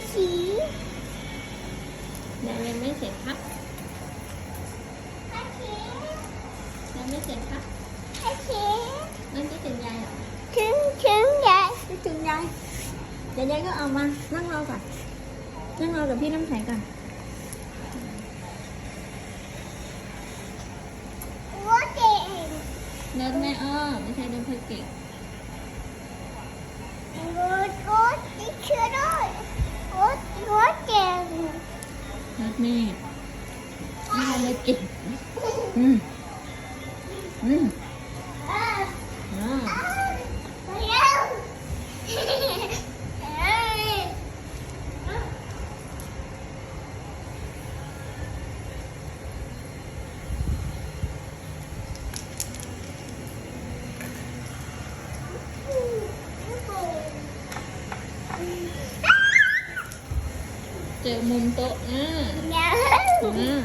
เจอสียังยังไม่เสร็จครับโอเคยังไม่เสร็จครับโอเคนั่นคิดถึงยายเหรอถึงถึงยายคิดถึงยายเดี๋ยวยายก็เอามานั่งรอก่อนนั่งรอกับพี่น้ำแข็งก่อนหัวเก่งเนิร์ดแม่อ้อไม่ใช่เนิร์ดเพื่อเก่ง นิร์ดแม่ไม่ใช่เนิร์ดเก่งอืมอืม อ่า อ่า ไปแล้วเอ้ย เจอมุมโต๊ะอ่าเนี่ยอ่า